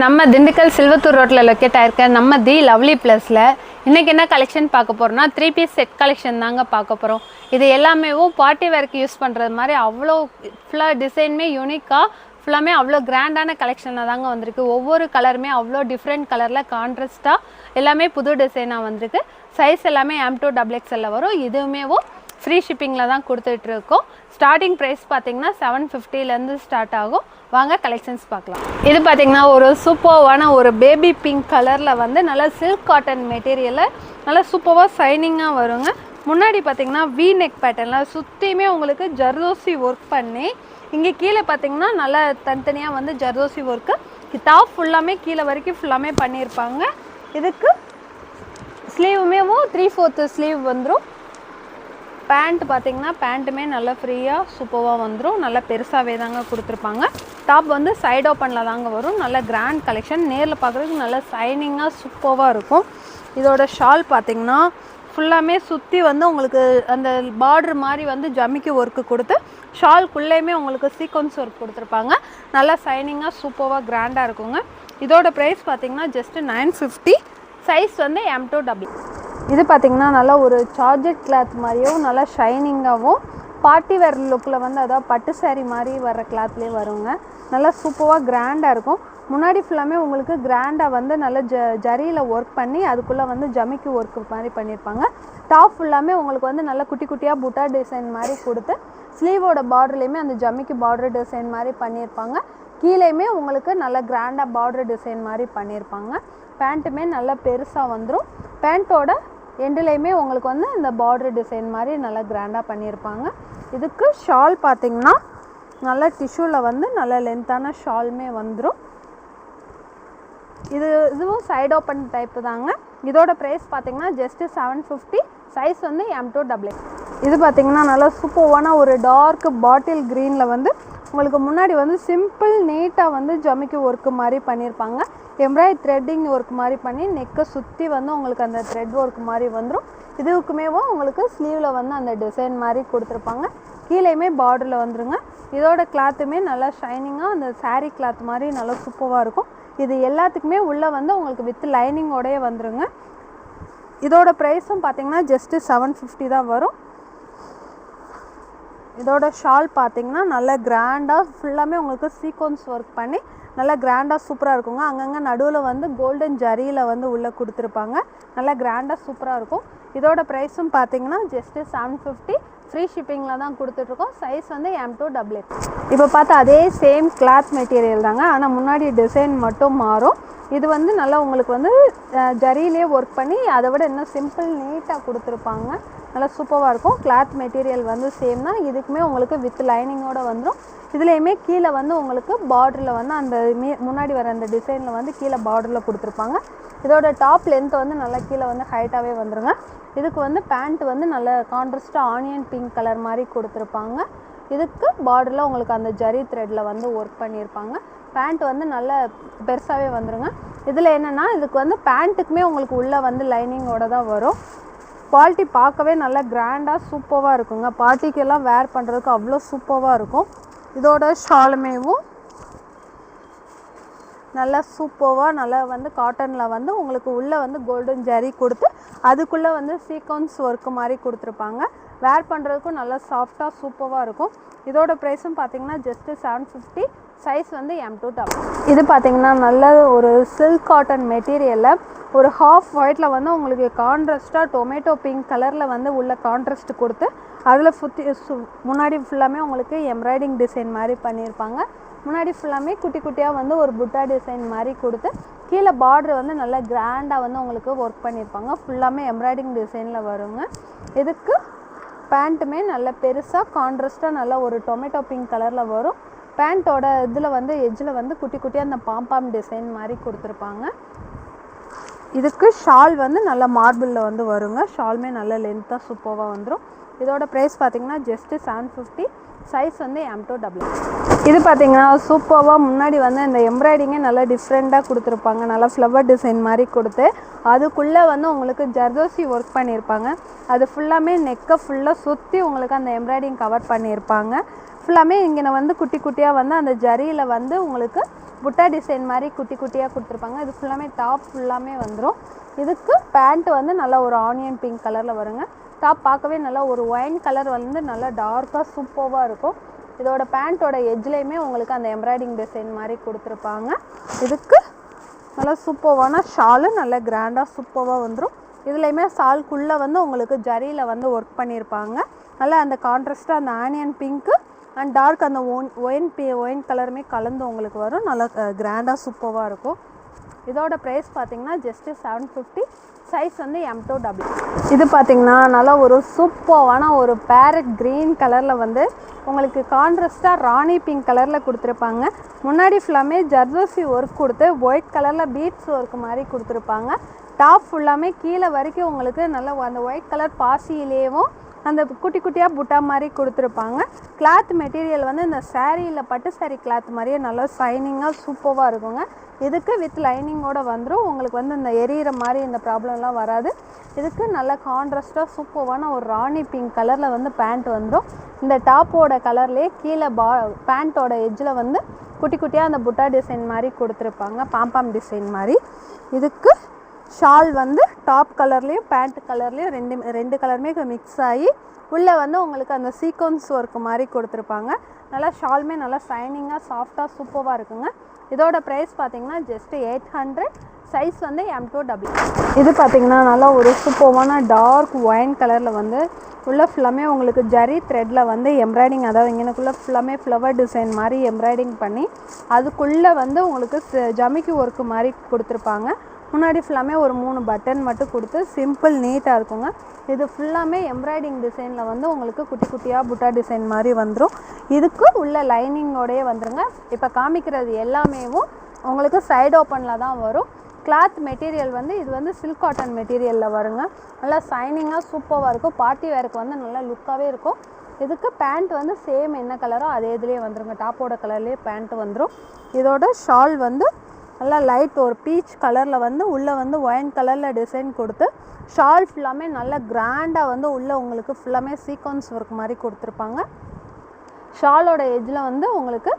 நம்ம திண்டுக்கல் சில்வத்தூர் ரோட்டில் லொக்கேட் ஆயிருக்க நம்ம தி லவ்லி ப்ளஸில் இன்றைக்கி என்ன கலெக்ஷன் பார்க்க போகிறோம்னா த்ரீ பீஸ் செட் கலெக்ஷன் தாங்க பார்க்க போகிறோம் இது எல்லாமேவும் பார்ட்டி வேர்க்கு யூஸ் பண்ணுறது மாதிரி அவ்வளோ ஃபுல்லாக டிசைனுமே யூனிக்காக ஃபுல்லாமே அவ்வளோ கிராண்டான கலெக்ஷனாக தாங்க வந்திருக்கு. ஒவ்வொரு கலருமே அவ்வளோ டிஃப்ரெண்ட் கலரில் கான்ட்ராஸ்ட்டாக எல்லாமே புது டிசைனாக வந்திருக்கு. சைஸ் எல்லாமே எம் டூ டபுள் எக்ஸ்எல்ல வரும். இதுவுமேவும் ஃப்ரீ ஷிப்பிங்கில் தான் கொடுத்துட்ருக்கோம். ஸ்டார்டிங் ப்ரைஸ் பார்த்திங்கன்னா செவன் ஃபிஃப்டிலேருந்து ஸ்டார்ட் ஆகும். வாங்க கலெக்ஷன்ஸ் பார்க்கலாம். இது பார்த்திங்கன்னா ஒரு சூப்பர்வான ஒரு பேபி பிங்க் கலரில் வந்து நல்லா சில்க் காட்டன் மெட்டீரியலில் நல்லா சூப்பராக ஷைனிங்காக வருங்க. முன்னாடி பார்த்திங்கன்னா வி நெக் பேட்டர்னில் சுற்றியுமே உங்களுக்கு ஜர்தோசி ஒர்க் பண்ணி இங்கே கீழே பார்த்தீங்கன்னா நல்லா தனித்தனியாக வந்து ஜர்தோசி ஒர்க்கு டாப் ஃபுல்லாமே கீழே வரைக்கும் ஃபுல்லாமே பண்ணியிருப்பாங்க. இதுக்கு ஸ்லீவுமே த்ரீ ஃபோர்த்து ஸ்லீவ் வந்துடும் பேண்ட் பார்த்தீங்கன்னா பேண்ட்டுமே நல்லா ஃப்ரீயாக சூப்பராக வந்துடும் நல்லா பெருசாகவே தாங்க கொடுத்துருப்பாங்க. டாப் வந்து சைட் ஓப்பனில் தாங்க வரும். நல்ல கிராண்ட் கலெக்ஷன் நேரில் பார்க்குறதுக்கு நல்லா ஷைனிங்காக சூப்பராக இருக்கும். இதோட ஷால் பார்த்தீங்கன்னா ஃபுல்லாமே சுற்றி வந்து உங்களுக்கு அந்த பார்டர் மாதிரி வந்து ஜமிக்கி ஒர்க்கு கொடுத்து ஷால்குள்ளேயுமே உங்களுக்கு சீக்வன்ஸ் ஒர்க் கொடுத்துருப்பாங்க. நல்லா ஷைனிங்காக சூப்பராக கிராண்டாக இருக்குங்க. இதோட ப்ரைஸ் பார்த்தீங்கன்னா ஜஸ்ட்டு நைன் ஃபிஃப்டி சைஸ் வந்து எம் டூ டபுள் இது பார்த்தீங்கன்னா நல்லா ஒரு சார்ஜட் கிளாத் மாதிரியும் நல்லா ஷைனிங்காகவும் பார்ட்டி வேர் லுக்கில் வந்து அதாவது பட்டு சேரீ மாதிரி வர்ற கிளாத்லேயே வருங்க. நல்லா சூப்பராக கிராண்டாக இருக்கும். முன்னாடி ஃபுல்லாமே உங்களுக்கு கிராண்டாக வந்து நல்ல ஜ ஜரியில் ஒர்க் பண்ணி அதுக்குள்ளே வந்து ஜமிக்கு ஒர்க் மாதிரி பண்ணியிருப்பாங்க டாப் ஃபுல்லாமே உங்களுக்கு வந்து நல்லா குட்டி குட்டியாக புட்டா டிசைன் மாதிரி கொடுத்து ஸ்லீவோட பார்டர்லேயுமே அந்த ஜமிக்கு பார்டர் டிசைன் மாதிரி பண்ணியிருப்பாங்க கீழேயுமே உங்களுக்கு நல்லா கிராண்டாக பார்டர் டிசைன் மாதிரி பண்ணியிருப்பாங்க பேண்ட்டுமே நல்லா பெருசாக வந்துடும் பேண்ட்டோட எண்டுலேயுமே உங்களுக்கு வந்து இந்த பார்டர் டிசைன் மாதிரி நல்லா கிராண்டாக பண்ணியிருப்பாங்க. இதுக்கு ஷால் பார்த்தீங்கன்னா நல்லா டிஷ்யூவில் வந்து நல்ல லென்த்தான ஷாலுமே வந்துடும் இது இதுவும் சைட் ஓப்பன் டைப்பு தாங்க. இதோட ப்ரைஸ் பார்த்தீங்கன்னா ஜஸ்ட்டு செவன் ஃபிஃப்டி சைஸ் வந்து எம் டூ டபுள் இது பார்த்தீங்கன்னா நல்லா சூப்பர்வான ஒரு டார்க் பாட்டில் க்ரீனில் வந்து உங்களுக்கு முன்னாடி வந்து சிம்பிள் நீட்டாக வந்து ஜமிக்கி ஒர்க்கு மாதிரி பண்ணியிருப்பாங்க. எம்ப்ராய்ட் த்ரெட்டிங் ஒர்க் மாதிரி பண்ணி நெக்கை சுற்றி வந்து உங்களுக்கு அந்த த்ரெட் ஒர்க் மாதிரி வந்துடும் இதுக்குமேவும் உங்களுக்கு ஸ்லீவில் வந்து அந்த டிசைன் மாதிரி கொடுத்துருப்பாங்க. கீழேயுமே பார்டரில் வந்துருங்க. இதோட கிளாத்துமே நல்லா ஷைனிங்காக அந்த சாரீ கிளாத் மாதிரி நல்லா சூப்பராக இருக்கும். இது எல்லாத்துக்குமே உள்ளே வந்து உங்களுக்கு வித் லைனிங்கோடையே வந்துருங்க. இதோட ப்ரைஸும் பார்த்தீங்கன்னா ஜஸ்ட்டு செவன் ஃபிஃப்டி தான் வரும். இதோட ஷால் பார்த்தீங்கன்னா நல்ல கிராண்டாக ஃபுல்லாமே உங்களுக்கு சீக்வன்ஸ் ஒர்க் பண்ணி நல்லா கிராண்டாக சூப்பராக இருக்குங்க. அங்கங்கே நடுவில் வந்து கோல்டன் ஜரியில் வந்து உள்ளே கொடுத்துருப்பாங்க. நல்லா கிராண்டாக சூப்பராக இருக்கும். இதோட ப்ரைஸும் பார்த்தீங்கன்னா ஜஸ்ட்டு செவன் ஃபிஃப்டி ஃப்ரீ ஷிப்பிங்கில் தான் கொடுத்துட்ருக்கோம் சைஸ் வந்து எம் டூ டபுள் எக்ஸ் இப்போ பார்த்தா அதே சேம் கிளாத் மெட்டீரியல் தாங்க. ஆனால் முன்னாடி டிசைன் மட்டும் மாறும். இது வந்து நல்லா உங்களுக்கு வந்து ஜரியிலே ஒர்க் பண்ணி அதை விட இன்னும் சிம்பிள் நீட்டாக கொடுத்துருப்பாங்க. நல்லா சூப்பராக இருக்கும். கிளாத் மெட்டீரியல் வந்து சேம் தான். இதுக்குமே உங்களுக்கு வித் லைனிங்கோட வந்துடும் இதுலேயுமே கீழே வந்து உங்களுக்கு பார்டரில் வந்து அந்த மீ முன்னாடி வர அந்த டிசைனில் வந்து கீழே பார்டரில் கொடுத்துருப்பாங்க. இதோட டாப் லென்த் வந்து நல்லா கீழே வந்து ஹைட்டாகவே வந்துருங்க. இதுக்கு வந்து பேண்ட் வந்து நல்ல கான்ட்ரஸ்ட்டாக ஆனியன் பிங்க் கலர் மாதிரி கொடுத்துருப்பாங்க. இதுக்கு பார்டரில் உங்களுக்கு அந்த ஜரி த்ரெட்டில் வந்து ஒர்க் பண்ணியிருப்பாங்க பேண்ட் வந்து நல்ல பெருசாகவே வந்துடுங்க இதில் என்னென்னா இதுக்கு வந்து பேண்ட்டுக்குமே உங்களுக்கு உள்ளே வந்து லைனிங்கோட தான் வரும். குவாலிட்டி பார்க்கவே நல்லா கிராண்டாக சூப்பராக இருக்குங்க. பார்ட்டிக்கெல்லாம் வேர் பண்ணுறதுக்கு அவ்வளோ சூப்பராக இருக்கும். இதோட ஷாலுமேவும் நல்லா சூப்பராக நல்லா வந்து காட்டனில் வந்து உங்களுக்கு உள்ளே வந்து கோல்டன் ஜரி கொடுத்து அதுக்குள்ளே வந்து சீக்வன்ஸ் ஒர்க்கு மாதிரி கொடுத்துருப்பாங்க. வேர் பண்ணுறதுக்கும் நல்லா சாஃப்டாக சூப்பராக இருக்கும். இதோட ப்ரைஸும் பார்த்தீங்கன்னா ஜஸ்ட்டு செவன் ஃபிஃப்டி சைஸ் வந்து எம் டூ டப் இது பார்த்தீங்கன்னா நல்ல ஒரு சில்க் காட்டன் மெட்டீரியலில் ஒரு ஹாஃப் ஒயிட்டில் வந்து உங்களுக்கு கான்ட்ராஸ்ட்டாக டொமேட்டோ பிங்க் கலரில் வந்து உள்ள கான்ட்ராஸ்ட் கொடுத்து அதில் சுற்றி சு முன்னாடி ஃபுல்லாமே உங்களுக்கு எம்ப்ராய்டிங் டிசைன் மாதிரி பண்ணியிருப்பாங்க. முன்னாடி ஃபுல்லாமே குட்டி குட்டியாக வந்து ஒரு புட்டா டிசைன் மாதிரி கொடுத்து கீழே பார்டர் வந்து நல்லா கிராண்டாக வந்து உங்களுக்கு ஒர்க் பண்ணியிருப்பாங்க. ஃபுல்லாமே எம்ப்ராய்டிங் டிசைனில் வருங்க. இதுக்கு பேண்ட்டுமே நல்ல பெருசாக கான்ட்ராஸ்ட்டாக நல்ல ஒரு டொமேட்டோ பிங்க் கலரில் வரும். பேண்ட்டோட இதில் வந்து எஜ்ஜில் வந்து குட்டி குட்டியாக அந்த பாம்பாம் டிசைன் மாதிரி கொடுத்துருப்பாங்க. இதுக்கு ஷால் வந்து நல்ல மார்பிளில் வந்து வருங்க. ஷால்மே நல்ல லென்த்தாக சூப்பராக வந்துடும் இதோட ப்ரைஸ் பார்த்தீங்கன்னா ஜஸ்ட்டு செவன் ஃபிஃப்டி சைஸ் வந்து எம் டூ டபுள் இது பார்த்தீங்கன்னா சூப்பராக முன்னாடி வந்து இந்த எம்ப்ராய்டிங்கே நல்லா டிஃப்ரெண்ட்டாக கொடுத்துருப்பாங்க. நல்லா ஃப்ளவர் டிசைன் மாதிரி கொடுத்து அதுக்குள்ளே வந்து உங்களுக்கு ஜர்தோசி ஒர்க் பண்ணியிருப்பாங்க. அது ஃபுல்லாமே நெக்கை ஃபுல்லாக சுற்றி உங்களுக்கு அந்த எம்ப்ராய்டிங் கவர் பண்ணியிருப்பாங்க. ஃபுல்லாமே இங்கே வந்து குட்டி குட்டியாக வந்து அந்த ஜரியில் வந்து உங்களுக்கு புட்டா டிசைன் மாதிரி குட்டி குட்டியாக கொடுத்துருப்பாங்க. இது ஃபுல்லாமே டாப் ஃபுல்லாமே வந்துடும் இதுக்கு பேண்ட் வந்து நல்லா ஒரு ஆனியன் பிங்க் கலரில் வருங்க. டாப் பார்க்கவே நல்லா ஒரு ஒயின் கலர் வந்து நல்லா டார்க்காக சூப்பராக இருக்கும். இதோட பேண்ட்டோட எஜ்லேயுமே உங்களுக்கு அந்த எம்ப்ராய்டிங் டிசைன் மாதிரி கொடுத்துருப்பாங்க. இதுக்கு நல்லா சூப்பர்வான ஷாலு நல்ல கிராண்டாக சூப்பராக வந்துடும் இதுலேயுமே சால்குள்ளே வந்து உங்களுக்கு ஜரியில் வந்து ஒர்க் பண்ணியிருப்பாங்க நல்லா அந்த கான்ட்ராஸ்ட்டாக அந்த ஆனியன் பிங்க்கு அண்ட் டார்க் அந்த ஒன் ஒயின் பி ஒயின் கலருமே கலந்து உங்களுக்கு வரும். நல்லா கிராண்டாக சூப்பராக இருக்கும். இதோட ப்ரைஸ் பார்த்தீங்கன்னா ஜஸ்ட்டு செவன் ஃபிஃப்டி சைஸ் வந்து எம் டூ டபுள் இது பார்த்தீங்கன்னா நல்லா ஒரு சூப்பர்வான ஒரு பேரட் க்ரீன் கலரில் வந்து உங்களுக்கு கான்ட்ராஸ்ட்டாக ராணி பிங்க் கலரில் கொடுத்துருப்பாங்க. முன்னாடி ஃபுல்லாமே ஜர்தோசி ஒர்க் கொடுத்து ஒயிட் கலரில் பீட்ஸ் ஒர்க் மாதிரி கொடுத்துருப்பாங்க. டாப் ஃபுல்லாமே கீழே வரைக்கும் உங்களுக்கு நல்ல அந்த ஒயிட் கலர் பாசியிலேயும் அந்த குட்டி குட்டியாக புட்டா மாதிரி கொடுத்துருப்பாங்க. கிளாத் மெட்டீரியல் வந்து இந்த சேரீயில் பட்டு சாரி கிளாத் மாதிரியே நல்லா ஷைனிங்காக சூப்பராக இருக்குங்க. இதுக்கு வித் லைனிங்கோட வந்துடும் உங்களுக்கு வந்து இந்த எரியிற மாதிரி இந்த ப்ராப்ளம்லாம் வராது. இதுக்கு நல்ல கான்ட்ராஸ்ட்டாக சூப்பரான ஒரு ராணி பிங்க் கலரில் வந்து பேண்ட் வந்துடும் இந்த டாப்போட கலர்லேயே கீழே பா பேண்ட்டோட எஜ்ஜில் வந்து குட்டி குட்டியாக அந்த புட்டா டிசைன் மாதிரி கொடுத்துருப்பாங்க. பாம்பாம் டிசைன் மாதிரி. இதுக்கு ஷால் வந்து டாப் கலர்லேயும் பேண்ட் கலர்லேயும் ரெண்டு ரெண்டு கலருமே மிக்ஸ் ஆகி உள்ளே வந்து உங்களுக்கு அந்த சீக்வன்ஸ் ஒர்க் மாதிரி கொடுத்துருப்பாங்க. நல்லா ஷால்மே நல்லா ஷைனிங்காக சாஃப்டாக சூப்பராக இருக்குங்க. இதோட ப்ரைஸ் பார்த்தீங்கன்னா ஜஸ்ட் எயிட் ஹண்ட்ரட் சைஸ் வந்து எம் டூ டபுள் இது பார்த்தீங்கன்னா நல்லா ஒரு சூப்பரான டார்க் ஒயின் கலரில் வந்து உள்ள ஃபுல்லாமே உங்களுக்கு ஜரி த்ரெட்டில் வந்து எம்ப்ராய்டிங் அதாவது இங்கனக்குள்ளே ஃபுல்லாமே ஃப்ளவர் டிசைன் மாதிரி எம்ப்ராய்டிங் பண்ணி அதுக்குள்ளே வந்து உங்களுக்கு ஜமிக்கு ஒர்க்கு மாதிரி கொடுத்துருப்பாங்க. முன்னாடி ஃபுல்லாமே ஒரு மூணு பட்டன் மட்டும் கொடுத்து சிம்பிள் நீட்டாக இருக்குங்க. இது ஃபுல்லாமே எம்ப்ராய்டிங் டிசைனில் வந்து உங்களுக்கு குட்டி குட்டியாக புட்டா டிசைன் மாதிரி வந்துடும் இதுக்கு உள்ள லைனிங்கோடயே வந்துருங்க. இப்போ காமிக்கிறது எல்லாமேவும் உங்களுக்கு சைடு ஓப்பனில் தான் வரும். கிளாத் மெட்டீரியல் வந்து இது வந்து சில்க் காட்டன் மெட்டீரியலில் வருங்க. நல்லா சைனிங்காக சூப்பராக இருக்கும். பார்ட்டி வேருக்கு வந்து நல்லா லுக்காகவே இருக்கும். இதுக்கு பேண்ட் வந்து சேம் என்ன கலரோ அதே இதுலேயே வந்துருங்க. டாப்போட கலர்லேயே பேண்ட் வந்துடும் இதோட ஷால் வந்து நல்லா லைட் ஒரு பீச் கலரில் வந்து உள்ளே வந்து ஒயின் கலரில் டிசைன் கொடுத்து ஷால் ஃபுல்லாமே நல்லா கிராண்டாக வந்து உள்ளே உங்களுக்கு ஃபுல்லாமே சீக்வன்ஸ் ஒர்க் மாதிரி கொடுத்துருப்பாங்க. ஷாலோட எஜ்ஜில் வந்து உங்களுக்கு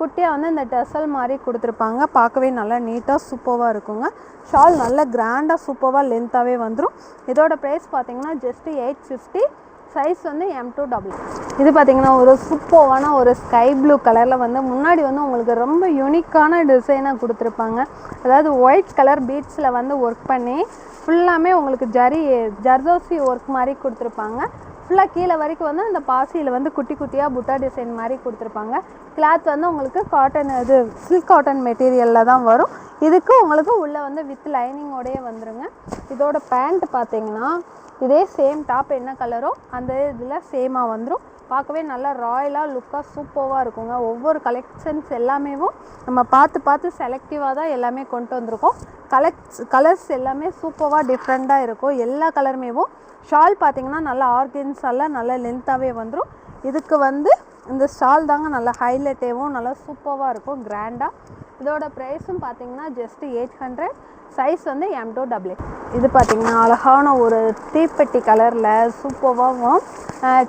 குட்டியாக வந்து இந்த டெசல் மாதிரி கொடுத்துருப்பாங்க. பார்க்கவே நல்லா நீட்டாக சூப்பராக இருக்குங்க. ஷால் நல்லா கிராண்டாக சூப்பராக லென்த்தாகவே வந்துடும் இதோட ப்ரைஸ் பார்த்திங்கன்னா ஜஸ்ட்டு எயிட் ஃபிஃப்டி சைஸ் வந்து எம் டூ டபுள் இது பார்த்தீங்கன்னா ஒரு சூப்பர்வான ஒரு ஸ்கை ப்ளூ கலரில் வந்து முன்னாடி வந்து உங்களுக்கு ரொம்ப யூனிக்கான டிசைனாக கொடுத்துருப்பாங்க. அதாவது ஒயிட் கலர் பீட்ஸில் வந்து ஒர்க் பண்ணி ஃபுல்லாமே உங்களுக்கு ஜரி ஜர்தோசி ஒர்க் மாதிரி கொடுத்துருப்பாங்க. ஃபுல்லாக கீழே வரைக்கும் வந்து அந்த பாசியில் வந்து குட்டி குட்டியாக புட்டா டிசைன் மாதிரி கொடுத்துருப்பாங்க. கிளாத் வந்து உங்களுக்கு காட்டன் இது சில்க் காட்டன் மெட்டீரியலில் தான் வரும். இதுக்கு உங்களுக்கு உள்ளே வந்து வித் லைனிங்கோடயே வந்துருங்க. இதோட பேண்ட் பார்த்தீங்கன்னா இதே சேம் டாப் என்ன கலரோ அந்த இதில் சேமாக வந்துடும் பார்க்கவே நல்லா ராயலாக லுக்காக சூப்பராக இருக்குங்க. ஒவ்வொரு கலெக்ஷன்ஸ் எல்லாமேவும் நம்ம பார்த்து பார்த்து செலக்டிவாக தான் எல்லாமே கொண்டு வந்திருக்கோம். கலெக்ஸ் கலர்ஸ் எல்லாமே சூப்பராக டிஃப்ரெண்ட்டாக இருக்கும். எல்லா கலருமேவும் ஷால் பார்த்திங்கன்னா நல்லா ஆர்கன்ஸால நல்லா லென்த்தாகவே வந்துடும் இதுக்கு வந்து இந்த ஷால் தாங்க நல்லா ஹைலைட்டேவும் நல்லா சூப்பராக இருக்கும் கிராண்டாக இதோட ப்ரைஸும் பார்த்தீங்கன்னா ஜஸ்ட்டு எயிட் ஹண்ட்ரட் சைஸ் வந்து எம் டூ டபுள் இது பார்த்தீங்கன்னா அழகான ஒரு தீப்பெட்டி கலரில் சூப்பராகவும்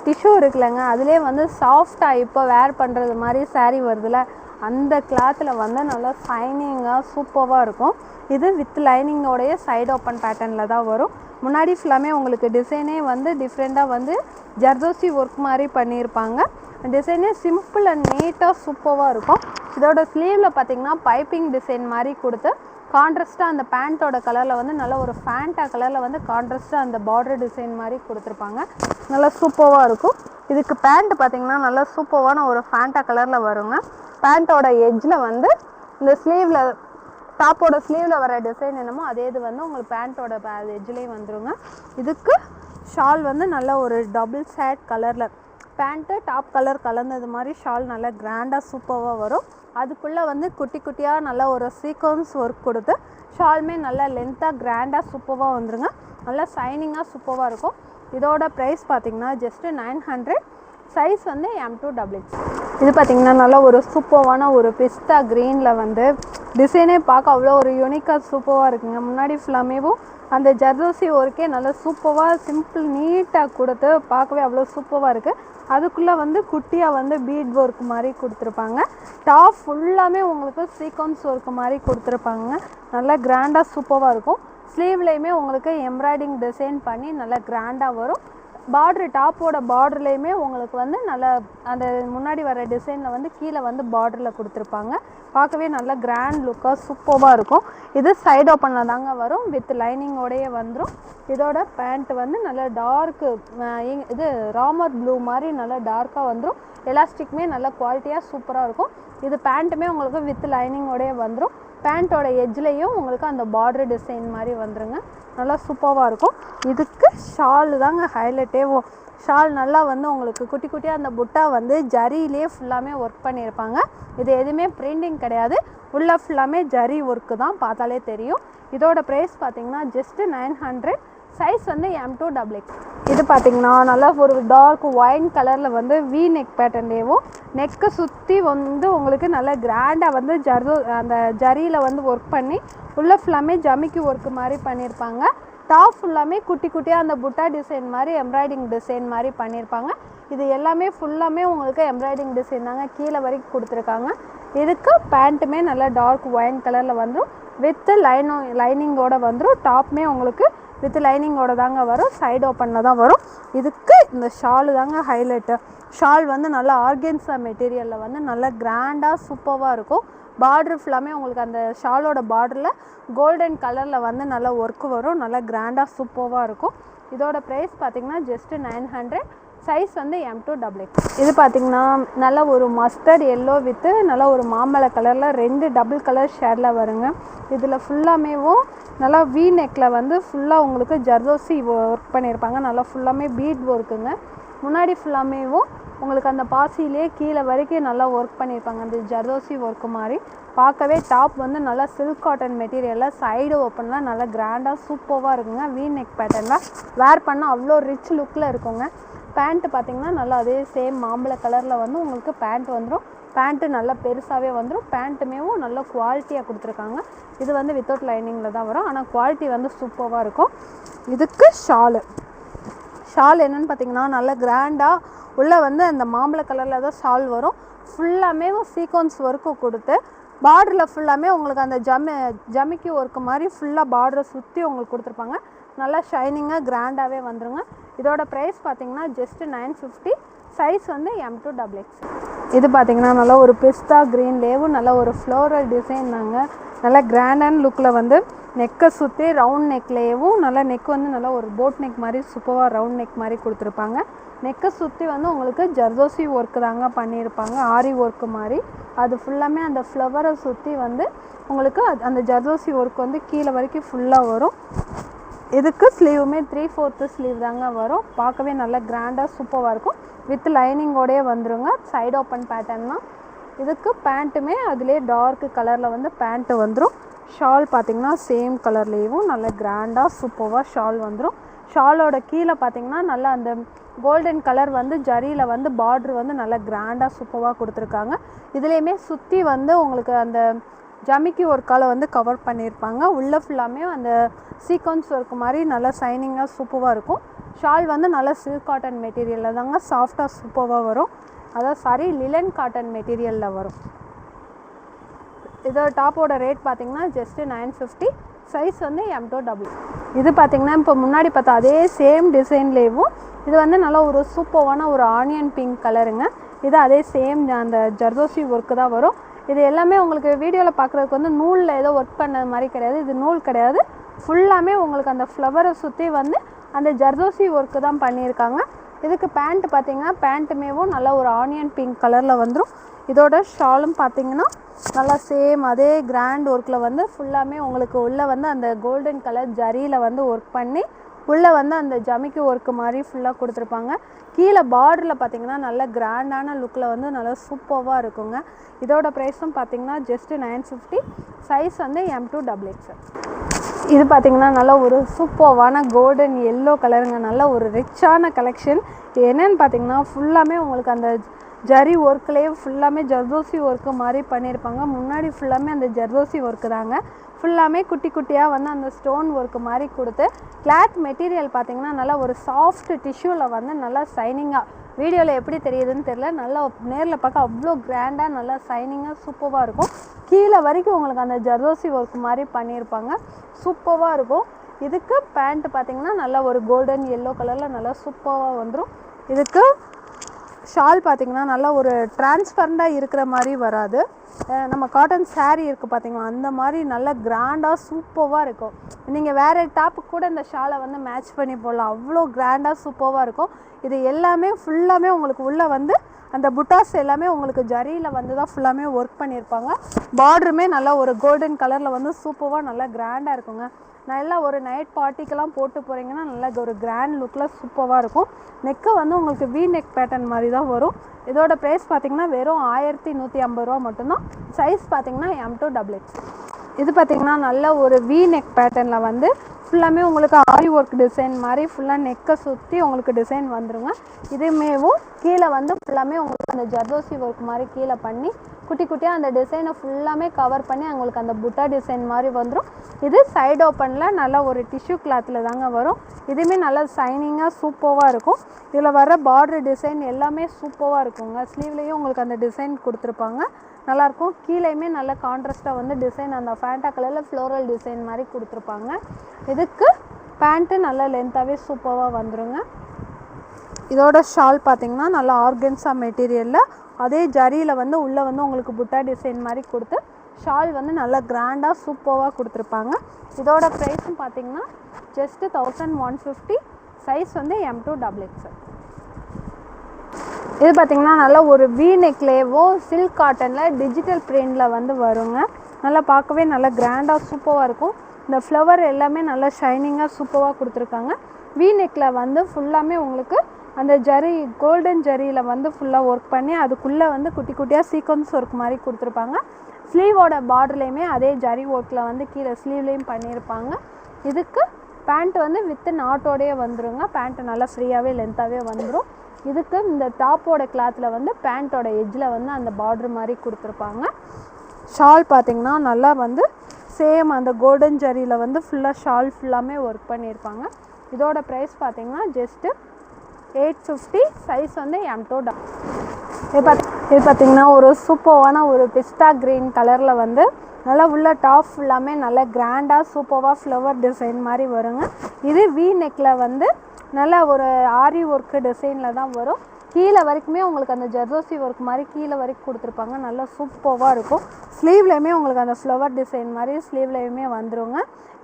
டிஷ்யூ இருக்குல்லங்க. அதுலேயே வந்து சாஃப்டாக இப்போ வேர் பண்ணுறது மாதிரி சாரீ வருதுல்ல? அந்த கிளாத்தில் வந்து நல்லா ஷைனிங்காக சூப்பராக இருக்கும். இது வித் லைனிங்கோடைய சைடு ஓப்பன் பேட்டர்னில் தான் வரும். முன்னாடி ஃபுல்லாமே உங்களுக்கு டிசைனே வந்து டிஃப்ரெண்ட்டாக வந்து ஜர்தோசி ஒர்க் மாதிரி பண்ணியிருப்பாங்க. டிசைனே சிம்பிள் அண்ட் நீட்டாக சூப்பராக இருக்கும். இதோட ஸ்லீவில் பார்த்தீங்கன்னா பைப்பிங் டிசைன் மாதிரி கொடுத்து கான்ட்ராஸ்ட்டாக அந்த பேண்ட்டோட கலரில் வந்து நல்ல ஒரு ஃபேண்டா கலரில் வந்து கான்ட்ராஸ்ட்டாக அந்த பார்டர் டிசைன் மாதிரி கொடுத்துருப்பாங்க. நல்லா சூப்பராக இருக்கும். இதுக்கு பேண்ட் பார்த்தீங்கன்னா நல்லா சூப்பரான ஒரு ஃபேண்டா கலரில் வருங்க. பேண்ட்டோட எட்ஜில் வந்து இந்த ஸ்லீவில் டாப்போட ஸ்லீவில் வர டிசைன் என்னமோ அதே இது வந்து உங்களுக்கு பேண்ட்டோட எட்ஜ்லேயும் வந்துருங்க. இதுக்கு ஷால் வந்து நல்ல ஒரு டபுள் சேட் கலரில் பேண்ட்டு டாப் கலர் கலந்தது மாதிரி ஷால் நல்லா கிராண்டாக சூப்பராக வரும். அதுக்குள்ளே வந்து குட்டி குட்டியாக நல்லா ஒரு சீக்வன்ஸ் ஒர்க் கொடுத்து ஷால்மே நல்லா லென்த்தாக கிராண்டாக சூப்பராக வந்துருங்க. நல்லா ஷைனிங்காக சூப்பராக இருக்கும். இதோட ப்ரைஸ் பார்த்திங்கன்னா ஜஸ்ட்டு நைன் ஹண்ட்ரட் சைஸ் வந்து எம் டூ டபுள் இது பார்த்தீங்கன்னா நல்லா ஒரு சூப்பர்வான ஒரு பிஸ்தா க்ரீனில் வந்து டிசைனே பார்க்க அவ்வளோ ஒரு யூனிக்காக சூப்பராக இருக்குங்க. முன்னாடி ஃபுல்லாமேவும் அந்த ஜர்தோசி ஒர்க்கே நல்லா சூப்பராக சிம்பிள் நீட்டாக கொடுத்து பார்க்கவே அவ்வளோ சூப்பராக இருக்குது அதுக்குள்ளே வந்து குட்டியாக வந்து பீட் ஒர்க் மாதிரி கொடுத்துருப்பாங்க. டாப் ஃபுல்லாமே உங்களுக்கு சீக்வன்ஸ் ஒர்க் மாதிரி கொடுத்துருப்பாங்க. நல்லா கிராண்டாக சூப்பராக இருக்கும். ஸ்லீவ்லேயுமே உங்களுக்கு எம்ப்ராய்டிங் டிசைன் பண்ணி நல்லா கிராண்டாக வரும். பார்ட்ரு டாப்போட பார்டர்லேயுமே உங்களுக்கு வந்து நல்ல அந்த முன்னாடி வர டிசைனில் வந்து கீழே வந்து பார்டரில் கொடுத்துருப்பாங்க. பார்க்கவே நல்லா கிராண்ட் லுக்காக சூப்பராக இருக்கும். இது சைட் ஓப்பனில் தாங்க வரும். வித் லைனிங்கோடையே வந்துடும் இதோட பேண்ட் வந்து நல்லா டார்க்கு இது ராமர் ப்ளூ மாதிரி நல்லா டார்க்காக வந்துடும் எலாஸ்டிக்குமே நல்ல குவாலிட்டியாக சூப்பராக இருக்கும். இது பேண்ட்டுமே உங்களுக்கு வித் லைனிங்கோடயே வந்துடும் பேண்ட்டோட எஜ்லேயும் உங்களுக்கு அந்த பார்டர் டிசைன் மாதிரி வந்துருங்க. நல்லா சூப்பராக இருக்கும். இதுக்கு ஷால் தாங்க ஹைலைட்டே ஷால் நல்லா வந்து உங்களுக்கு குட்டி குட்டியாக அந்த புட்டா வந்து ஜரியிலே ஃபுல்லாமே ஒர்க் பண்ணியிருப்பாங்க. இது எதுவுமே பிரிண்டிங் கிடையாது. உள்ளே ஃபுல்லாமே ஜரி ஒர்க்கு தான் பார்த்தாலே தெரியும். இதோட ப்ரைஸ் பார்த்தீங்கன்னா ஜஸ்ட்டு நைன் ஹண்ட்ரட் சைஸ் வந்து எம் டூ டபுள் எக்ஸ் இது பார்த்தீங்கன்னா நல்லா ஒரு டார்க் ஒயின் கலரில் வந்து வி நெக் பேட்டர்ன்லேயும் நெக்கை சுற்றி வந்து உங்களுக்கு நல்ல கிராண்டாக வந்து ஜர்தோ அந்த ஜரியில் வந்து ஒர்க் பண்ணி உள்ளே ஃபுல்லாமே ஜமிக்கி ஒர்க் மாதிரி பண்ணியிருப்பாங்க டாப் ஃபுல்லாமே குட்டி குட்டியாக அந்த புட்டா டிசைன் மாதிரி எம்ப்ராய்டிங் டிசைன் மாதிரி பண்ணியிருப்பாங்க இது எல்லாமே ஃபுல்லாமே உங்களுக்கு எம்ப்ராய்டிங் டிசைன் தாங்க கீழே வரைக்கும் கொடுத்துருக்காங்க. இதுக்கு பேண்ட்டுமே நல்லா டார்க் ஒயின் கலரில் வந்துடும் வித்து லைனோ லைனிங்கோட வந்துடும் டாப்புமே உங்களுக்கு வித் லைனிங்கோட தாங்க வரும் சைடு ஓப்பனில் தான் வரும். இதுக்கு இந்த ஷாலு தாங்க ஹைலைட்டு ஷால் வந்து நல்லா ஆர்கென்ஸா மெட்டீரியலில் வந்து நல்லா கிராண்டாக சூப்பராக இருக்கும். பார்ட்ரு ஃபுல்லாமே உங்களுக்கு அந்த ஷாலோட பார்டரில் கோல்டன் கலரில் வந்து நல்லா ஒர்க்கு வரும். நல்லா கிராண்டாக சூப்பராக இருக்கும். இதோட ப்ரைஸ் பார்த்தீங்கன்னா ஜஸ்ட்டு நைன் ஹண்ட்ரட் சைஸ் வந்து எம் டூ டபுள் எக்ஸ் இது பார்த்தீங்கன்னா நல்லா ஒரு மஸ்டர்ட் எல்லோ வித்து நல்லா ஒரு மாம்பழ கலரில் ரெண்டு டபுள் கலர் ஷேடில் வருங்க. இதில் ஃபுல்லாமேவும் நல்லா வி நெக்கில் வந்து ஃபுல்லாக உங்களுக்கு ஜர்தோசி ஒர்க் பண்ணியிருப்பாங்க நல்லா ஃபுல்லாமே பீட் ஒர்க்குங்க முன்னாடி ஃபுல்லாமேவும் உங்களுக்கு அந்த பாசிலே கீழே வரைக்கும் நல்லா ஒர்க் பண்ணியிருப்பாங்க அந்த ஜர்தோசி ஒர்க்கு மாதிரி பார்க்கவே டாப் வந்து நல்லா சில்க் காட்டன் மெட்டீரியலில் சைடு ஓப்பன்லாம் நல்லா கிராண்டாக சூப்பராக இருக்குங்க. வி நெக் பேட்டர்னில் வேர் பண்ணால் அவ்வளோ ரிச் லுக்கில் இருக்குங்க. பேண்ட்டு பார்த்தீங்கன்னா நல்லா அதே சேம் மாம்பழ கலரில் வந்து உங்களுக்கு பேண்ட் வந்துடும் பேண்ட்டு நல்லா பெருசாகவே வந்துடும் பேண்ட்டுமேவும் நல்ல குவாலிட்டியாக கொடுத்துருக்காங்க. இது வந்து வித்தவுட் லைனிங்கில் தான் வரும். ஆனால் குவாலிட்டி வந்து சூப்பராக இருக்கும். இதுக்கு ஷாலு ஷால் என்னென்னு பார்த்தீங்கன்னா நல்ல கிராண்டாக உள்ளே வந்து அந்த மாம்பழ கலரில் தான் ஷால் வரும். ஃபுல்லாமே சீக்வன்ஸ் ஒர்க்கு கொடுத்து பார்டரில் ஃபுல்லாமே உங்களுக்கு அந்த ஜமி ஜமிக்கி ஒர்க்கு மாதிரி ஃபுல்லாக பார்டரை சுற்றி உங்களுக்கு கொடுத்துருப்பாங்க. நல்லா ஷைனிங்காக கிராண்டாகவே வந்துருங்க. இதோட ப்ரைஸ் பார்த்தீங்கன்னா ஜஸ்ட்டு நைன் ஃபிஃப்டி சைஸ் வந்து எம் டூ டபுள் எக்ஸ் இது பார்த்தீங்கன்னா நல்லா ஒரு பிஸ்தா க்ரீன்லேயும் நல்லா ஒரு ஃப்ளோரல் டிசைன் தாங்க. நல்லா கிராண்டான லுக்கில் வந்து நெக்கை சுற்றி ரவுண்ட் நெக்லேயும் நல்லா நெக் வந்து நல்லா ஒரு போட் நெக் மாதிரி சூப்பராக ரவுண்ட் நெக் மாதிரி கொடுத்துருப்பாங்க. நெக்கை சுற்றி வந்து உங்களுக்கு ஜர்தோசி ஒர்க்கு தாங்க பண்ணியிருப்பாங்க ஆரி ஒர்க்கு மாதிரி. அது ஃபுல்லாமே அந்த ஃப்ளவரை சுற்றி வந்து உங்களுக்கு அது- அந்த ஜர்தோசி ஒர்க் வந்து கீழே வரைக்கும் ஃபுல்லாக வரும். இதுக்கு ஸ்லீவுமே த்ரீ ஃபோர்த்து ஸ்லீவ் தாங்க வரும். பார்க்கவே நல்லா கிராண்டாக சூப்பராக இருக்கும். வித் லைனிங்கோடயே வந்துருங்க. சைடு ஓப்பன் பேட்டர்ன் தான். இதுக்கு பேண்ட்டுமே அதுலேயே டார்க் கலரில் வந்து பேண்ட்டு வந்துடும் ஷால் பார்த்தீங்கன்னா சேம் கலர்லேயும் நல்ல கிராண்டாக சூப்பராக ஷால் வந்துடும் ஷாலோட கீழே பார்த்தீங்கன்னா நல்லா அந்த கோல்டன் கலர் வந்து ஜரியில் வந்து பார்ட்ரு வந்து நல்லா கிராண்டாக சூப்பராக கொடுத்துருக்காங்க. இதுலேயுமே சுற்றி வந்து உங்களுக்கு அந்த ஜமிக்கி ஒர்க்கால் வந்து கவர் பண்ணியிருப்பாங்க. உள்ளே ஃபுல்லாமே அந்த சீக்வன்ஸ் ஒர்க் மாதிரி நல்லா ஷைனிங்காக சூப்பராக இருக்கும். ஷால் வந்து நல்லா சில்க் காட்டன் மெட்டீரியலில் தாங்க சாஃப்டாக சூப்பராக வரும். அதாவது சாரி லிலன் காட்டன் மெட்டீரியலில் வரும். இதோட டாப்போட ரேட் பார்த்திங்கன்னா ஜஸ்ட்டு நைன் ஃபிஃப்டி சைஸ் வந்து எம் டூ டபுள் இது பார்த்திங்கன்னா இப்போ முன்னாடி பார்த்தா அதே சேம் டிசைன்லேயும் இது வந்து நல்லா ஒரு சூப்பரான ஒரு ஆனியன் பிங்க் கலருங்க இது அதே சேம் அந்த ஜர்தோசி ஒர்க்கு தான் வரும். இது எல்லாமே உங்களுக்கு வீடியோவில் பார்க்குறதுக்கு வந்து நூலில் ஏதோ ஒர்க் பண்ண மாதிரி கிடையாது. இது நூல் கிடையாது. ஃபுல்லாமே உங்களுக்கு அந்த ஃப்ளவரை சுற்றி வந்து அந்த ஜர்தோசி ஒர்க்கு தான் பண்ணியிருக்காங்க. இதுக்கு பேண்ட் பார்த்தீங்கன்னா பேண்ட்டுமேவும் நல்லா ஒரு ஆனியன் பிங்க் கலரில் வந்துடும் இதோட ஷாலும் பார்த்தீங்கன்னா நல்லா சேம் அதே கிராண்ட் ஒர்க்கில் வந்து ஃபுல்லாமே உங்களுக்கு உள்ளே வந்து அந்த கோல்டன் கலர் ஜரியில் வந்து ஒர்க் பண்ணி உள்ளே வந்து அந்த ஜமிக்கு ஒர்க்கு மாதிரி ஃபுல்லாக கொடுத்துருப்பாங்க. கீழே பார்டரில் பார்த்தீங்கன்னா நல்ல கிராண்டான லுக்கில் வந்து நல்லா சூப்பராக இருக்குங்க. இதோட ப்ரைஸும் பார்த்தீங்கன்னா ஜஸ்ட்டு நைன் ஃபிஃப்டி சைஸ் வந்து எம் டூ டபுள் எக்ஸ்எல் இது பார்த்தீங்கன்னா நல்ல ஒரு சூப்பர்வான கோல்டன் எல்லோ கலருங்க நல்ல ஒரு ரிச்சான கலெக்ஷன் இது என்னன்னு பார்த்தீங்கன்னா ஃபுல்லாமே உங்களுக்கு அந்த ஜரி ஒர்க்லேயே ஃபுல்லாமே ஜர்தோசி ஒர்க்கு மாதிரி பண்ணியிருப்பாங்க. முன்னாடி ஃபுல்லாமே அந்த ஜர்தோசி ஒர்க்கு தாங்க. ஃபுல்லாமே குட்டி குட்டியாக வந்து அந்த ஸ்டோன் ஒர்க்கு மாதிரி கொடுத்து கிளாத் மெட்டீரியல் பார்த்திங்கன்னா நல்லா ஒரு சாஃப்ட் டிஷ்யூவில் வந்து நல்லா சைனிங்காக வீடியோவில் எப்படி தெரியுதுன்னு தெரியல நல்லா நேரில் பார்க்க அவ்வளோ கிராண்டாக நல்லா சைனிங்காக சூப்பராக இருக்கும். கீழே வரைக்கும் உங்களுக்கு அந்த ஜர்தோசி ஒர்க் மாதிரி பண்ணியிருப்பாங்க. சூப்பராக இருக்கும். இதுக்கு பேண்ட் பார்த்தீங்கன்னா நல்லா ஒரு கோல்டன் எல்லோ கலரில் நல்லா சூப்பராக வந்துடும் இதுக்கு ஷால் பார்த்தீங்கன்னா நல்லா ஒரு டிரான்ஸ்பரண்டாக இருக்கிற மாதிரி வராது. நம்ம காட்டன் சாரீ இருக்குது பார்த்தீங்களா அந்த மாதிரி நல்லா கிராண்டாக சூப்பராக இருக்கும். நீங்கள் வேறு டாப்புக்கு கூட இந்த ஷாலை வந்து மேட்ச் பண்ணி போடலாம். அவ்வளோ கிராண்டாக சூப்பராக இருக்கும். இது எல்லாமே ஃபுல்லாமே உங்களுக்கு உள்ளே வந்து அந்த புட்டாஸ் எல்லாமே உங்களுக்கு ஜரியில் வந்து தான் ஃபுல்லாமே ஒர்க் பண்ணியிருப்பாங்க. பார்டருமே நல்லா ஒரு கோல்டன் கலரில் வந்து சூப்பராக நல்லா கிராண்டாக இருக்குங்க. நல்லா ஒரு நைட் பார்ட்டிக்கெல்லாம் போட்டு போகிறீங்கன்னா நல்லா ஒரு கிராண்ட் லுக்கில் சூப்பராக இருக்கும். நெக்கு வந்து உங்களுக்கு வி நெக் பேட்டர்ன் மாதிரி தான் வரும். இதோட ப்ரைஸ் பார்த்திங்கன்னா வெறும் ஆயிரத்தி நூற்றி ஐம்பது ரூபா மட்டும்தான். சைஸ் பார்த்திங்கன்னா எம் டூ டபுள் எக்ஸ் இது பார்த்திங்கன்னா நல்ல ஒரு வி நெக் பேட்டர்னில் வந்து ஃபுல்லாமே உங்களுக்கு ஆரி ஒர்க் டிசைன் மாதிரி ஃபுல்லாக நெக்கை சுற்றி உங்களுக்கு டிசைன் வந்துருங்க. இதுமேவும் கீழே வந்து ஃபுல்லாமே உங்களுக்கு அந்த ஜர்தோசி ஒர்க் மாதிரி கீழே பண்ணி குட்டி குட்டியாக அந்த டிசைனை ஃபுல்லாமே கவர் பண்ணி அவங்களுக்கு அந்த புட்டா டிசைன் மாதிரி வந்துடும் இது சைடு ஓப்பனில் நல்லா ஒரு டிஷ்யூ கிளாத்தில் தாங்க வரும். இதுவுமே நல்லா சைனிங்காக சூப்பராக இருக்கும். இதில் வர பார்டர் டிசைன் எல்லாமே சூப்பராக இருக்குங்க. ஸ்லீவ்லேயும் உங்களுக்கு அந்த டிசைன் கொடுத்துருப்பாங்க. நல்லாயிருக்கும் கீழேயுமே நல்ல கான்ட்ராஸ்ட்டாக வந்து டிசைன் அந்த ஃபேண்டா கலரில் ஃப்ளோரல் டிசைன் மாதிரி கொடுத்துருப்பாங்க. இதுக்கு பேண்ட்டு நல்லா லென்த்தாகவே சூப்பராக வந்துருங்க. இதோட ஷால் பார்த்தீங்கன்னா நல்லா ஆர்கன்ஸா மெட்டீரியலில் அதே ஜரியில் வந்து உள்ளே வந்து உங்களுக்கு புட்டா டிசைன் மாதிரி கொடுத்து ஷால் வந்து நல்லா கிராண்டாக சூப்பராக கொடுத்துருப்பாங்க. இதோட ப்ரைஸும் பார்த்தீங்கன்னா just thousand one fifty size வந்து எம் டூ டபுள் எக்ஸல் இது பார்த்தீங்கன்னா நல்லா ஒரு வி நெக்லேவோ சில்க் காட்டனில் டிஜிட்டல் பிரிண்டில் வந்து வருங்க. நல்லா பார்க்கவே நல்லா கிராண்டாக சூப்பராக இருக்கும். இந்த ஃப்ளவர் எல்லாமே நல்லா ஷைனிங்காக சூப்பராக கொடுத்துருக்காங்க. வி நெக்கில் வந்து ஃபுல்லாமே உங்களுக்கு அந்த ஜரி கோல்டன் ஜரியில் வந்து ஃபுல்லாக ஒர்க் பண்ணி அதுக்குள்ளே வந்து குட்டி குட்டியாக சீக்வன்ஸ் ஒர்க் மாதிரி கொடுத்துருப்பாங்க. ஸ்லீவோட பார்டர்லேயுமே அதே ஜரி ஒர்க்கில் வந்து கீழே ஸ்லீவ்லேயும் பண்ணியிருப்பாங்க. இதுக்கு பேண்ட் வந்து வித்து நாட்டோடயே வந்துருங்க. பேண்ட்டு நல்லா ஃப்ரீயாகவே லென்த்தாகவே வந்துடும் இதுக்கு இந்த டாப்போட கிளாத்தில் வந்து பேண்ட்டோட எஜ்ஜில் வந்து அந்த பார்டர் மாதிரி கொடுத்துருப்பாங்க. ஷால் பார்த்திங்கன்னா நல்லா வந்து சேம் அந்த கோல்டன் ஜரியில் வந்து ஃபுல்லாக ஷால் ஃபுல்லாமே ஒர்க் பண்ணியிருப்பாங்க. இதோட ப்ரைஸ் பார்த்திங்கன்னா ஜஸ்ட்டு எயிட் ஃபிஃப்டி சைஸ் வந்து எம் டூ டா இது பார்த்து இது பார்த்தீங்கன்னா ஒரு சூப்பர்வான ஒரு பிஸ்தா க்ரீன் கலரில் வந்து நல்லா உள்ள டாப் ஃபுல்லாமே நல்லா கிராண்டாக சூப்பராக ஃப்ளவர் டிசைன் மாதிரி வருங்க. இது வி நெக்கில் வந்து நல்லா ஒரு ஆரி ஒர்க்கு டிசைனில் தான் வரும். கீழே வரைக்குமே உங்களுக்கு அந்த ஜர்தோசி ஒர்க் மாதிரி கீழே வரைக்கும் கொடுத்துருப்பாங்க. நல்லா சூப்பராக இருக்கும். ஸ்லீவ்லேயுமே உங்களுக்கு அந்த ஃப்ளவர் டிசைன் மாதிரி ஸ்லீவ்லேயுமே வந்துருங்க.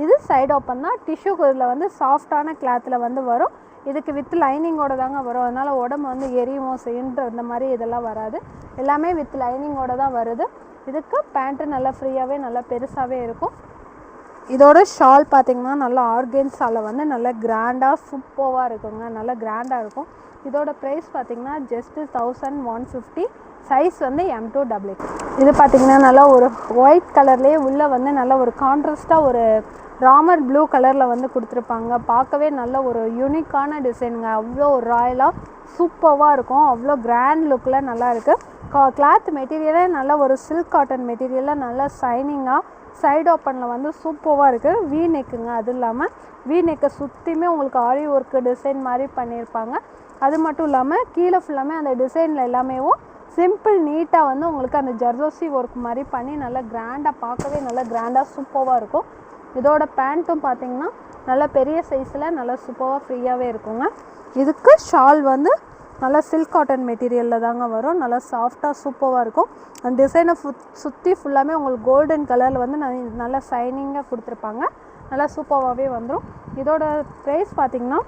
இது சைடு ஓப்பன் தான். டிஷ்யூ இதில் வந்து சாஃப்டான கிளாத்தில் வந்து வரும். இதுக்கு வித் லைனிங்கோட தாங்க வரும். அதனால் உடம்பு வந்து எரியும் செய்யுன்ற இந்த மாதிரி இதெல்லாம் வராது. எல்லாமே வித் லைனிங்கோட தான் வருது. இதுக்கு பேண்ட்டு நல்லா ஃப்ரீயாகவே நல்லா பெருசாகவே இருக்கும். இதோட ஷால் பார்த்தீங்கன்னா நல்லா ஆர்கென்ஸால வந்து நல்லா கிராண்டாக சூப்பராக இருக்குங்க. நல்லா கிராண்டாக இருக்கும். இதோட ப்ரைஸ் பார்த்திங்கன்னா just thousand one fifty size வந்து எம் டூ டபுள் எக்ஸ் இது பார்த்தீங்கன்னா நல்லா ஒரு ஒயிட் கலர்லேயே உள்ளே வந்து நல்ல ஒரு கான்ட்ராஸ்ட்டாக ஒரு ராமர் ப்ளூ கலரில் வந்து கொடுத்துருப்பாங்க. பார்க்கவே நல்ல ஒரு யூனிக்கான டிசைனுங்க அவ்வளோ ஒரு ராயலாக சூப்பராக இருக்கும். அவ்வளோ கிராண்ட் லுக்கில் நல்லா இருக்குது கா கிளாத் மெட்டீரியலே நல்ல ஒரு சில்க் காட்டன் மெட்டீரியலாக நல்லா ஷைனிங்காக சைடு ஓப்பனில் வந்து சூப்பராக இருக்குது வி நெக்குங்க அது இல்லாமல் வி நெக்கை சுற்றியுமே உங்களுக்கு ஆரி ஒர்க்கு டிசைன் மாதிரி பண்ணியிருப்பாங்க. அது மட்டும் இல்லாமல் கீழே ஃபுல்லாமே அந்த டிசைனில் எல்லாமேவும் சிம்பிள் நீட்டாக வந்து உங்களுக்கு அந்த ஜர்தோசி ஒர்க் மாதிரி பண்ணி நல்லா கிராண்டாக பார்க்கவே நல்லா கிராண்டாக சூப்பராக இருக்கும். இதோட பேண்ட்டும் பார்த்தீங்கன்னா நல்லா பெரிய சைஸில் நல்லா சூப்பராக ஃப்ரீயாகவே இருக்குங்க. இதுக்கு ஷால் வந்து நல்லா சில்க் காட்டன் மெட்டீரியலில் தாங்க வரும். நல்லா சாஃப்டாக சூப்பராக இருக்கும். அந்த டிசைனை ஃபுத் சுற்றி ஃபுல்லாமே உங்களுக்கு கோல்டன் கலரில் வந்து ந- நல்லா ஷைனிங்காக கொடுத்துருப்பாங்க. நல்லா சூப்பராகவே வந்துடும் இதோட ப்ரைஸ் பார்த்திங்கன்னா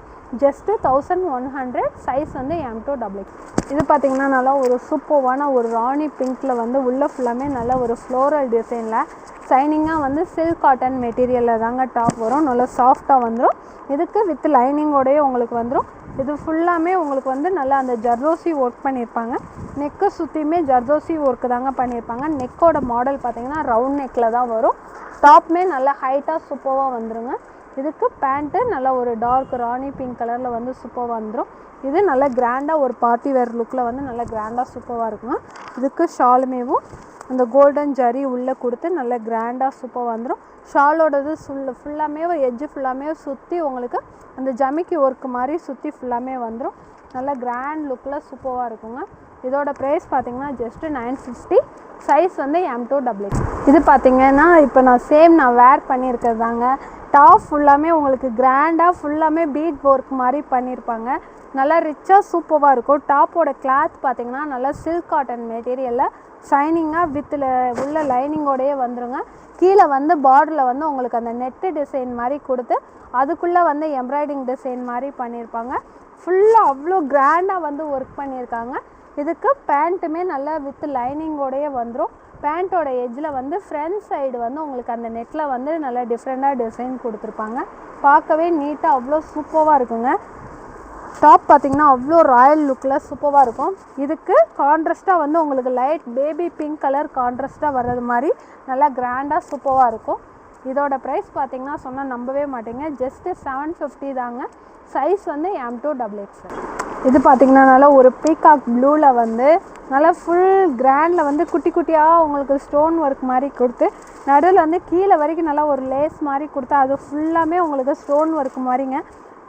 just thousand one hundred size வந்து எம் டூ டபுள் இது பார்த்தீங்கன்னா நல்லா ஒரு சூப்பர்வான ஒரு ராணி பிங்க்கில் வந்து உள்ளே ஃபுல்லாமே நல்ல ஒரு ஃப்ளோரல் டிசைனில் சைனிங்காக வந்து சில்க் காட்டன் மெட்டீரியலில் தாங்க டாப் வரும். நல்லா சாஃப்டாக வந்துடும் இதுக்கு வித் லைனிங்கோடயே உங்களுக்கு வந்துடும் இது ஃபுல்லாமே உங்களுக்கு வந்து நல்லா அந்த ஜர்தோசி ஒர்க் பண்ணியிருப்பாங்க நெக்கை சுற்றியுமே ஜர்தோசி ஒர்க்கு தாங்க பண்ணியிருப்பாங்க நெக்கோட மாடல் பார்த்தீங்கன்னா ரவுண்ட் நெக்கில் தான் வரும். டாப்புமே நல்லா ஹைட்டாக சூப்பராக வந்துருங்க. இதுக்கு பேண்ட்டு நல்லா ஒரு டார்க் ராணி பிங்க் கலரில் வந்து சூப்பராக வந்துடும் இது நல்ல கிராண்டாக ஒரு பார்ட்டி வேர் லுக்கில் வந்து நல்லா கிராண்டாக சூப்பராக இருக்குங்க. இதுக்கு ஷாலுமேவும் அந்த கோல்டன் ஜரி உள்ளே கொடுத்து நல்ல கிராண்டாக சூப்பராக வந்துடும் ஷாலோடது ஃபுல் ஃபுல்லாமே எஜ்ஜு ஃபுல்லாமே சுற்றி உங்களுக்கு அந்த ஜமிக்கி ஒர்க் மாதிரி சுற்றி ஃபுல்லாமே வந்துடும் நல்லா கிராண்ட் லுக்கில் சூப்பராக இருக்குங்க. இதோட ப்ரைஸ் பார்த்திங்கன்னா ஜஸ்ட்டு நைன் ஃபிஃப்டி சைஸ் வந்து எம் டூ டபுள் இது பார்த்தீங்கன்னா இப்போ நான் சேம் நான் வேர் பண்ணியிருக்கிறது தாங்க டாப் ஃபுல்லாமே உங்களுக்கு கிராண்டாக ஃபுல்லாமே பீட் ஒர்க் மாதிரி பண்ணியிருப்பாங்க நல்லா ரிச்சாக சூப்பராக இருக்கும். டாப்போட கிளாத் பார்த்தீங்கன்னா நல்லா சில்க் காட்டன் மெட்டீரியலில் ஷைனிங்காக வித்தில் உள்ள லைனிங்கோடையே வந்துருங்க. கீழே வந்து பார்டரில் வந்து உங்களுக்கு அந்த நெட்டு டிசைன் மாதிரி கொடுத்து அதுக்குள்ளே வந்து எம்ப்ராய்டிங் டிசைன் மாதிரி பண்ணியிருப்பாங்க ஃபுல்லாக அவ்வளோ கிராண்டாக வந்து ஒர்க் பண்ணியிருக்காங்க இதுக்கு பேண்ட்டுமே நல்லா வித் லைனிங்கோடையே வந்துடும் பேண்ட்டோட எஜ்ஜில் வந்து ஃப்ரண்ட் சைடு வந்து உங்களுக்கு அந்த நெட்டில் வந்து நல்லா டிஃப்ரெண்ட்டாக டிசைன் கொடுத்துருப்பாங்க. பார்க்கவே நீட்டாக அவ்வளோ சூப்பராக இருக்குங்க. டாப் பார்த்திங்கன்னா அவ்வளோ ராயல் லுக்கில் சூப்பராக இருக்கும். இதுக்கு கான்ட்ரஸ்ட்டாக வந்து உங்களுக்கு லைட் பேபி பிங்க் கலர் கான்ட்ரஸ்ட்டாக வர்றது மாதிரி நல்லா கிராண்டாக சூப்பராக இருக்கும். இதோட ப்ரைஸ் பார்த்தீங்கன்னா சொன்னால் நம்பவே மாட்டேங்க. ஜஸ்ட்டு செவன் ஃபிஃப்டி தாங்க. சைஸ் வந்து எம் டூ டபுள் எக்ஸ் இது பார்த்தீங்கன்னா நல்லா ஒரு பீகாக் ப்ளூவில் வந்து நல்லா ஃபுல் கிராண்டில் வந்து குட்டி குட்டியாக உங்களுக்கு ஸ்டோன் ஒர்க் மாதிரி கொடுத்து நடுவில் வந்து கீழே வரைக்கும் நல்லா ஒரு லேஸ் மாதிரி கொடுத்து அது ஃபுல்லாமே உங்களுக்கு ஸ்டோன் ஒர்க் மாதிரிங்க.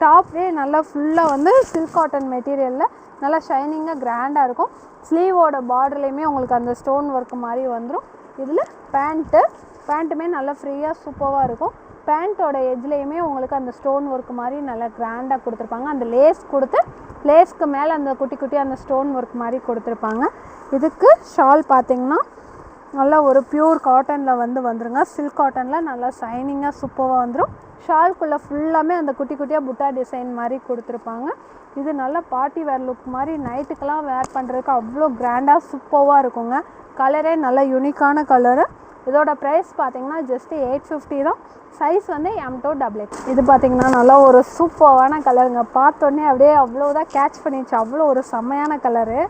டாப்லே நல்லா ஃபுல்லாக வந்து சில்க் காட்டன் மெட்டீரியலில் நல்லா ஷைனிங்காக கிராண்டாக இருக்கும். ஸ்லீவோட பார்டர்லேயுமே உங்களுக்கு அந்த ஸ்டோன் ஒர்க் மாதிரி வந்துடும் இதில் பேண்ட்டு பேண்ட்டுமே நல்லா ஃப்ரீயாக சூப்பராக இருக்கும். பேண்ட்டோட எஜ்லேயுமே உங்களுக்கு அந்த ஸ்டோன் ஒர்க் மாதிரி நல்லா கிராண்டாக கொடுத்துருப்பாங்க. அந்த லேஸ் கொடுத்து லேஸ்க்கு மேலே அந்த குட்டி குட்டி அந்த ஸ்டோன் ஒர்க் மாதிரி கொடுத்துருப்பாங்க. இதுக்கு ஷால் பார்த்தீங்கன்னா நல்லா ஒரு பியூர் காட்டனில் வந்து வந்துருங்க. சில்க் காட்டனில் நல்லா ஷைனிங்காக சூப்பராக வந்துடும் ஷால்குள்ளே ஃபுல்லாமே அந்த குட்டி குட்டியாக புட்டா டிசைன் மாதிரி கொடுத்துருப்பாங்க. இது நல்ல பார்ட்டி வேர் லுக் மாதிரி நைட்டுக்கெல்லாம் வேர் பண்ணுறதுக்கு அவ்வளோ கிராண்டாக சூப்பராக இருக்குங்க. கலரே நல்ல யூனிக்கான கலரு. இதோட ப்ரைஸ் பார்த்தீங்கன்னா ஜஸ்ட் எயிட் ஃபிஃப்டி தான். சைஸ் வந்து எம் டூ டபுள் எக்ஸ் இது பார்த்தீங்கன்னா நல்லா ஒரு சூப்பரான கலருங்க பார்த்தோன்னே அப்படியே அவ்வளோதான் கேட்ச் பண்ணிடுச்சு. அவ்வளோ ஒரு செம்மையான கலரு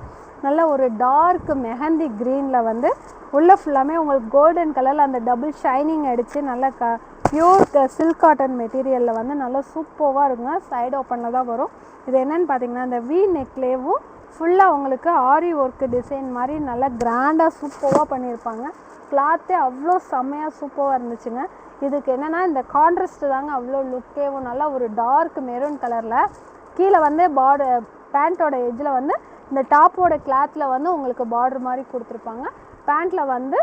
நல்ல ஒரு டார்க் மெஹந்தி க்ரீனில் வந்து உள்ளே ஃபுல்லாமே உங்களுக்கு கோல்டன் கலரில் அந்த டபுள் ஷைனிங் அடித்து நல்ல க பியூர் சில்க் காட்டன் மெட்டீரியலில் வந்து நல்லா சூப்பராக இருக்குங்க. சைடு ஓப்பனில் தான் வரும். இது என்னென்னு பார்த்தீங்கன்னா இந்த வி நெக்லேவும் ஃபுல்லாக உங்களுக்கு ஆரி ஒர்க்கு டிசைன் மாதிரி நல்லா கிராண்டாக சூப்பராக பண்ணியிருப்பாங்க. கிளாத்தே அவ்வளோ செம்மையாக சூப்பராக இருந்துச்சுங்க. இதுக்கு என்னென்னா இந்த கான்ட்ராஸ்ட் தாங்க அவ்வளோ லுக்கேவும் நல்லா ஒரு டார்க் மெரூன் கலரில் கீழே வந்து பார்டர் பேண்ட்டோட எஜ்ஜில் வந்து இந்த டாப்போட கிளாத்தில் வந்து உங்களுக்கு பார்டர் மாதிரி கொடுத்துருப்பாங்க. பேண்ட்டில் வந்து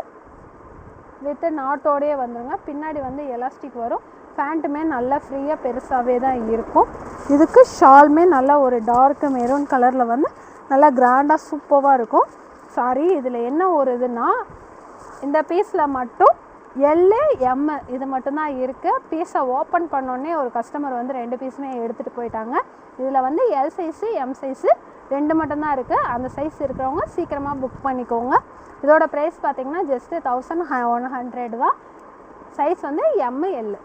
வித்து நாட்டோடையே வந்துடுங்க பின்னாடி வந்து எலாஸ்டிக் வரும். பேண்ட்டுமே நல்லா ஃப்ரீயாக பெருசாகவே தான் இருக்கும். இதுக்கு ஷால்மே நல்லா ஒரு டார்க் மெரூன் கலரில் வந்து நல்லா கிராண்டாக சூப்பராக இருக்கும். சாரி இதில் என்ன ஒரு இதுன்னா இந்த பீஸில் மட்டும் எல்லு எம்மு இது மட்டும்தான் இருக்குது பீஸை ஓப்பன் பண்ணோடனே ஒரு கஸ்டமர் வந்து ரெண்டு பீஸுமே எடுத்துகிட்டு போயிட்டாங்க. இதில் வந்து எல் சைஸு எம் சைஸு ரெண்டு மட்டும்தான் இருக்குது அந்த சைஸ் இருக்கிறவங்க சீக்கிரமாக புக் பண்ணிக்கோங்க. இதோட ப்ரைஸ் பார்த்திங்கன்னா ஜஸ்ட்டு தௌசண்ட் ஒன் ஹண்ட்ரட் தான். சைஸ் வந்து எம்மு எல்லு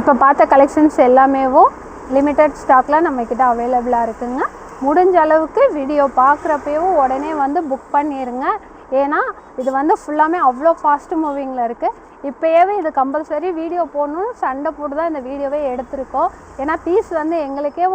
இப்போ பார்த்த கலெக்ஷன்ஸ் எல்லாமேவும் லிமிட்டட் ஸ்டாக்கில் நம்மக்கிட்ட அவைலபிளாக இருக்குதுங்க முடிஞ்ச அளவுக்கு வீடியோ பார்க்குறப்பையும் உடனே வந்து புக் பண்ணிடுங்க ஏன்னா இது வந்து ஃபுல்லாமே அவ்வளோ ஃபாஸ்ட் மூவிங்கில் இருக்குது இப்போயே இது கம்பல்சரி வீடியோ போடணும்னு சண்டை போட்டு தான் இந்த வீடியோவே எடுத்திருக்கோம். ஏன்னா பீஸ் வந்து எங்களுக்கே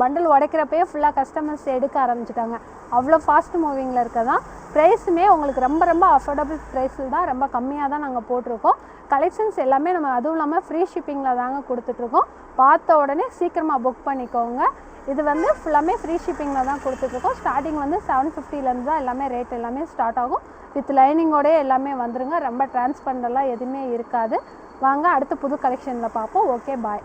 பண்டில் உடைக்கிறப்பயே ஃபுல்லாக கஸ்டமர்ஸ் எடுக்க ஆரம்பிச்சிட்டாங்க. அவ்வளோ ஃபாஸ்ட் மூவிங்கில் இருக்கதான். ப்ரைஸுமே உங்களுக்கு ரொம்ப ரொம்ப அஃபோர்டபுள் ப்ரைஸில் தான் ரொம்ப கம்மியாக தான் நாங்கள் போட்டிருக்கோம். கலெக்ஷன்ஸ் எல்லாமே நம்ம அதுவும் இல்லாமல் ஃப்ரீ ஷிப்பிங்கில் தாங்க கொடுத்துட்ருக்கோம் பார்த்த உடனே சீக்கிரமாக புக் பண்ணிக்கோங்க. இது வந்து ஃபுல்லாமே ஃப்ரீ ஷிப்பிங்கில் தான் கொடுத்துட்ருக்கோம். ஸ்டார்டிங் வந்து செவன் ஃபிஃப்டிலேருந்து தான் எல்லாமே ரேட் எல்லாமே ஸ்டார்ட் ஆகும். வித் லைனிங்கோடய எல்லாமே வந்துருங்க. ரொம்ப டிரான்ஸ்பரண்டெல்லாம் எதுவுமே இருக்காது. வாங்க அடுத்த புது கலெக்ஷனில் பார்ப்போம். Okay bye